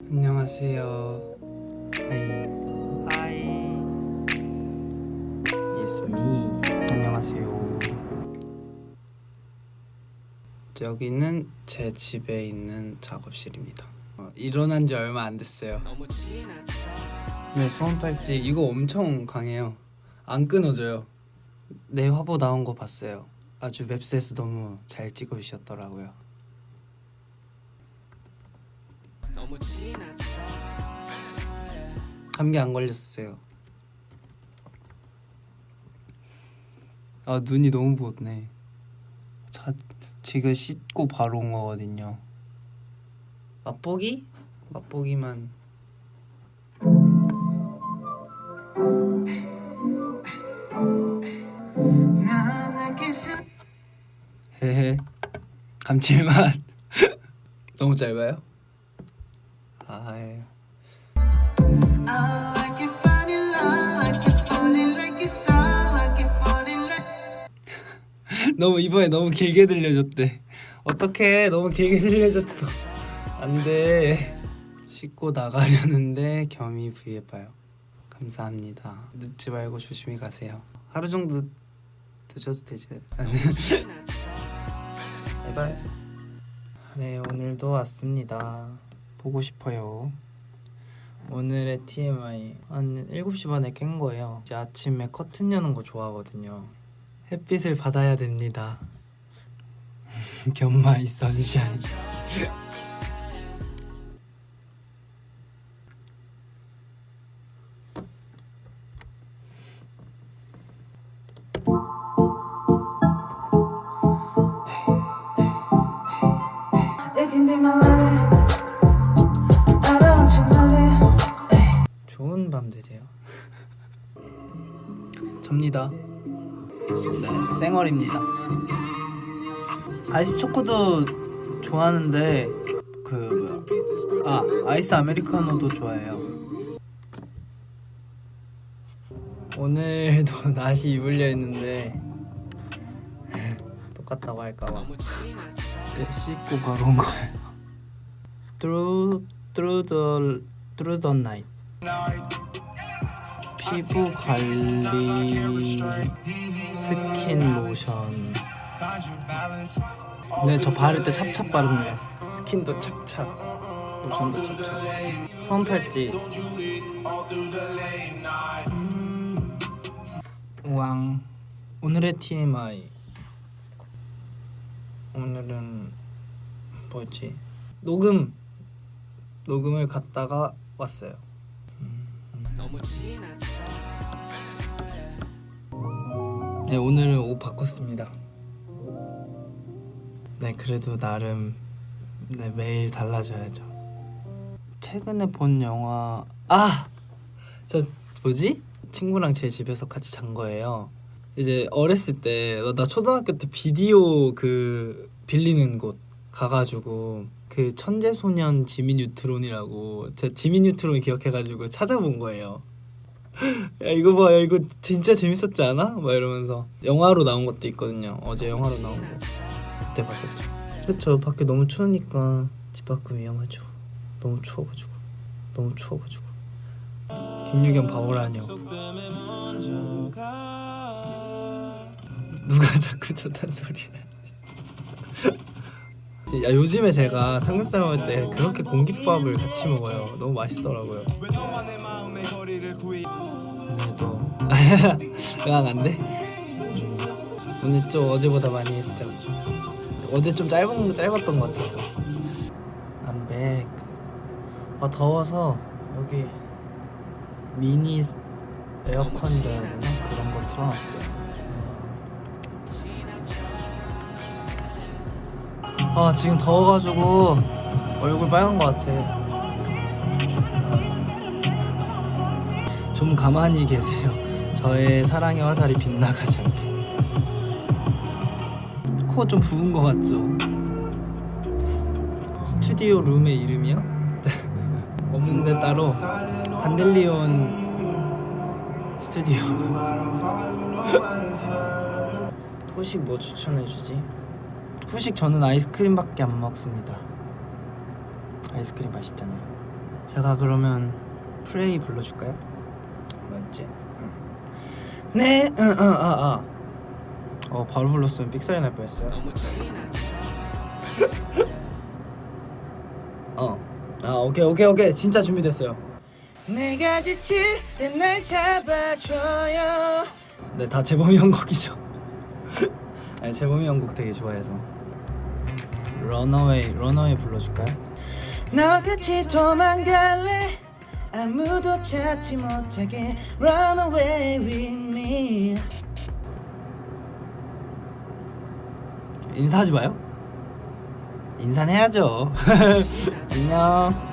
안녕하세요. 하이. 하이. It's me. 안녕하세요. 여기는 제 집에 있는 작업실입니다. 어, 일어난 지 얼마 안 됐어요. 네, 소원 팔찌 이거 엄청 강해요. 안 끊어져요. 내 화보 나온 거 봤어요. 아주 맵스에서 너무 잘 찍어주셨더라고요. 감기 안 걸렸어요. 아 눈이 너무 부었네. 자, 지금 씻고 바로 온 거거든요. 맛보기? 맛보기만. 헤헤 감칠맛 너무 짧아요? 아유 너무 이번에 너무 길게 들려줬대. 어떡해 너무 길게 들려줬어? 안돼. 씻고 나가려는데 겸이 브이에 봐요. 감사합니다. 늦지 말고 조심히 가세요. 하루 정도 늦어도 되지 바이바이. 네 오늘도 왔습니다 보고 싶어요. 오늘의 TMI 한 7시 반에 깬 거예요. 이제 아침에 커튼 여는 거 좋아하거든요. 햇빛을 받아야 됩니다. 견마이 선샤인 It can be my lover. 접니다. 네 쌩얼입니다. 아이스 초코도 좋아하는데 그 아 아이스 아메리카노도 좋아해요. 오늘도 나시 입으려 했는데 똑같다고 할까봐. 네, 씻고 바로 온 거예요. Through Through the Through the night 피부 관리 스킨 로션. 네 저 바를 때 찹찹 바릅니다 스킨도 찹찹 로션도 찹찹. 손 팔찌. 왕. 오늘의 TMI 오늘은 뭐지? 녹음. 녹음을 갔다가 왔어요 네 오늘은 옷 바꿨습니다. 네 그래도 나름 네 매일 달라져야죠. 최근에 본 영화 아 저 뭐지 친구랑 제 집에서 같이 잔 거예요. 이제 어렸을 때 나 초등학교 때 비디오 그 빌리는 곳 가가지고 그 천재 소년 지미 뉴트론이라고 제 지미 뉴트론 기억해가지고 찾아본 거예요. 야 이거 봐, 야 이거 진짜 재밌었지 않아? 막 이러면서 영화로 나온 것도 있거든요. 어제 영화로 나온 거 그때 봤었죠. 그렇죠. 밖에 너무 추우니까 집 밖은 위험하죠. 너무 추워가지고, 너무 추워가지고. 김유경 바보라뇨. 누가 자꾸 저딴 소리를? 야 요즘에 제가 삼겹살 먹을 때 그렇게 공깃밥을 같이 먹어요. 너무 맛있더라고요. 오늘도 그냥 안 돼? 오늘 좀 어제보다 많이 했죠. 어제 좀 짧은 짧았던 것 같아서. Back. 아 더워서 여기 미니 에어컨이라 해야 되나 그런 거 틀어놨어요. 아 지금 더워가지고 얼굴 빨간 것 같아. 좀 가만히 계세요. 저의 사랑의 화살이 빗나가지 않게. 코 좀 부은 것 같죠? 스튜디오 룸의 이름이요? 없는데 따로 단델리온 스튜디오. 후식 뭐 추천해주지? 후식 저는 아이스크림밖에 안 먹습니다. 아이스크림 맛있잖아요. 제가 그러면 프레이 불러줄까요? 뭐였지? 응. 네, 응, 응, 아, 아. 어 바로 불렀으면 삑사리 날 뻔했어요. 어, 아 오케이 오케이 오케이 진짜 준비됐어요. 내가 지칠 때날 잡아줘요. 네, 다 재범이 형 곡이죠. 아니 재범이 형곡 되게 좋아해서. 런어웨이 런어웨이 불러줄까요? 나와 같이 도망갈래? 아무도 찾지 못하게 Run away with me. 인사하지 마요. 인사는 해야죠. 안녕